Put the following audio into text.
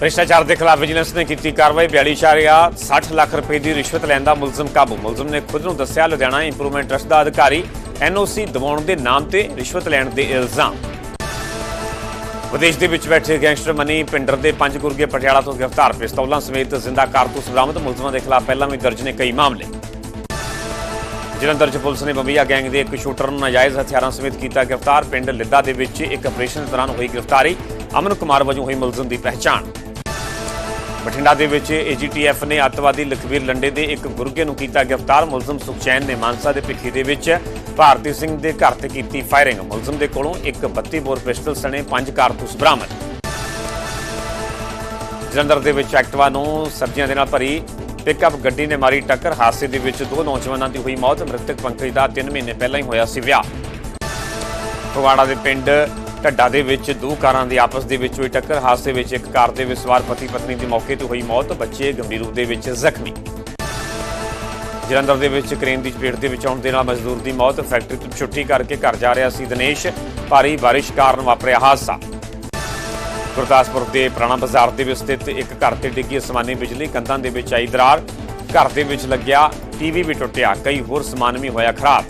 ਭ੍ਰਿਸ਼ਟਾਚਾਰ ਦੇ ਖਿਲਾਫ ਵਿਜੀਲੈਂਸ ਨੇ ਕੀਤੀ ਕਾਰਵਾਈ 42.60 ਲੱਖ ਰੁਪਏ ਦੀ ਰਿਸ਼ਵਤ ਲੈਣ ਦਾ ਮੁਲਜ਼ਮ ਕਾਬੂ। ਮੁਲਜ਼ਮ ਨੇ ਖੁਦ ਨੂੰ ਦੱਸਿਆ, ਲੁਧਿਆਣਾ ਇੰਪਰੂਵਮੈਂਟ ਟਰਸਟ ਦਾ ਅਧਿਕਾਰੀ ਐਨਓਸੀ ਦਿਵਾਉਣ ਦੇ ਨਾਮ ਤੇ ਰਿਸ਼ਵਤ ਲੈਣ ਦੇ ਇਲਜ਼ਾਮ। ਵਿਦੇਸ਼ ਦੇ ਵਿੱਚ ਬੈਠੇ ਗੈਂਗਸਟਰ ਮਨੀ ਪਿੰਡਰ ਦੇ ਪੰਜ ਗੁਰਗੇ ਪਟਿਆਲਾ ਤੋਂ ਗ੍ਰਿਫਤਾਰ। ਪਿਸਤੌਲਾਂ ਸਮੇਤ ਜ਼ਿੰਦਾ ਕਾਰਤੂਸ ਬਰਾਮਦ, ਮੁਲਜ਼ਮਾਂ ਦੇ ਖਿਲਾਫ ਪਹਿਲਾਂ ਵੀ ਦਰਜ ਨੇ ਕਈ ਮਾਮਲੇ। ਜਲੰਧਰ 'ਚ ਪੁਲਿਸ ਨੇ ਬੰਬੀਆ ਗੈਂਗ ਦੇ ਇੱਕ ਸ਼ੂਟਰ ਨੂੰ ਨਾਜਾਇਜ਼ ਹਥਿਆਰਾਂ ਸਮੇਤ ਕੀਤਾ ਗ੍ਰਿਫਤਾਰ। ਪਿੰਡ ਲਿੱਦਾ ਦੇ ਵਿੱਚ ਇੱਕ ਆਪਰੇਸ਼ਨ ਦੌਰਾਨ ਹੋਈ ਗ੍ਰਿਫਤਾਰੀ। ਅਮਨ ਕੁਮਾਰ ਵਜੋਂ ਹੋਈ ਮੁਲਜ਼ਮ ਦੀ ਪਹਿਚਾਣ। ਬਠਿੰਡਾ ਦੇ ਵਿੱਚ ਏਜੀਟੀਐਫ ਨੇ ਅੱਤਵਾਦੀ ਲਖਵੀਰ ਲੰਡੇ ਦੇ ਇੱਕ ਗੁਰਗੇ ਨੂੰ ਕੀਤਾ ਗ੍ਰਿਫਤਾਰ। ਮੁਲਜ਼ਮ ਸੁਖਚੈਨ ਨੇ ਮਾਨਸਾ ਦੇ ਭਿੱਖੀ ਦੇ ਵਿੱਚ ਭਾਰਤੀ ਸਿੰਘ ਦੇ ਘਰ ਤੇ ਕੀਤੀ ਫਾਇਰਿੰਗ। ਮੁਲਜ਼ਮ ਦੇ ਕੋਲੋਂ ਇੱਕ 32 ਬੋਰ ਪਿਸਟਲ ਸਣੇ ਪੰਜ ਕਾਰਤੂਸ ਬਰਾਮਦ। ਜਲੰਧਰ ਦੇ ਵਿੱਚ ਐਕਟਵਾ ਨੂੰ ਸਬਜ਼ੀਆਂ ਦੇ ਨਾਲ ਭਰੀ ਪਿਕਅਪ ਗੱਡੀ ਨੇ ਮਾਰੀ ਟੱਕਰ। ਹਾਦਸੇ ਦੇ ਵਿੱਚ ਦੋ ਨੌਜਵਾਨਾਂ ਦੀ ਹੋਈ ਮੌਤ। ਮ੍ਰਿਤਕ ਪੰਕਜ ਦਾ 3 ਮਹੀਨੇ ਪਹਿਲਾਂ ਹੀ ਹੋਇਆ ਸੀ ਵਿਆਹ। ਫਗਵਾੜਾ ਦੇ ਪਿੰਡ ਢੱਡਾ ਦੇ ਵਿੱਚ ਦੋ ਕਾਰਾਂ ਦੇ ਆਪਸ ਦੇ ਵਿੱਚ ਹੋਈ ਟੱਕਰ। ਹਾਦਸੇ ਵਿੱਚ ਇੱਕ ਕਾਰ ਦੇ ਵਿੱਚ ਸਵਾਰ ਪਤੀ ਪਤਨੀ ਦੀ ਮੌਕੇ ਤੇ ਹੋਈ ਮੌਤ। ਬੱਚੇ ਗੰਭੀਰ ਰੂਪ ਦੇ ਵਿੱਚ ਜ਼ਖਮੀ। ਜਲੰਧਰ ਦੇ ਵਿੱਚ ਕ੍ਰੇਨ ਦੀ ਚਪੇਟ ਦੇ ਵਿੱਚ ਆਉਣ ਦੇ ਨਾਲ ਮਜ਼ਦੂਰ ਦੀ ਮੌਤ। ਫੈਕਟਰੀ ਤੋਂ ਛੁੱਟੀ ਕਰਕੇ ਘਰ ਜਾ ਰਿਹਾ ਸੀ ਦਿਨੇਸ਼। ਭਾਰੀ ਬਾਰਿਸ਼ ਕਾਰਨ ਵਾਪਰਿਆ ਹਾਦਸਾ। ਗੁਰਦਾਸਪੁਰ ਦੇ ਪੁਰਾਣਾ ਬਾਜ਼ਾਰ ਦੇ ਵਿੱਚ ਸਥਿਤ ਇੱਕ ਘਰ ਤੇ ਡਿੱਗੀ ਅਸਮਾਨੀ ਬਿਜਲੀ ਕੰਧਾਂ ਦੇ ਵਿੱਚ ਆਈ ਦਰਾਰ। ਘਰ ਦੇ ਵਿੱਚ ਲੱਗਿਆ ਟੀਵੀ ਵੀ ਟੁੱਟਿਆ। ਕਈ ਹੋਰ ਸਮਾਨ ਵੀ ਹੋਇਆ ਖਰਾਬ।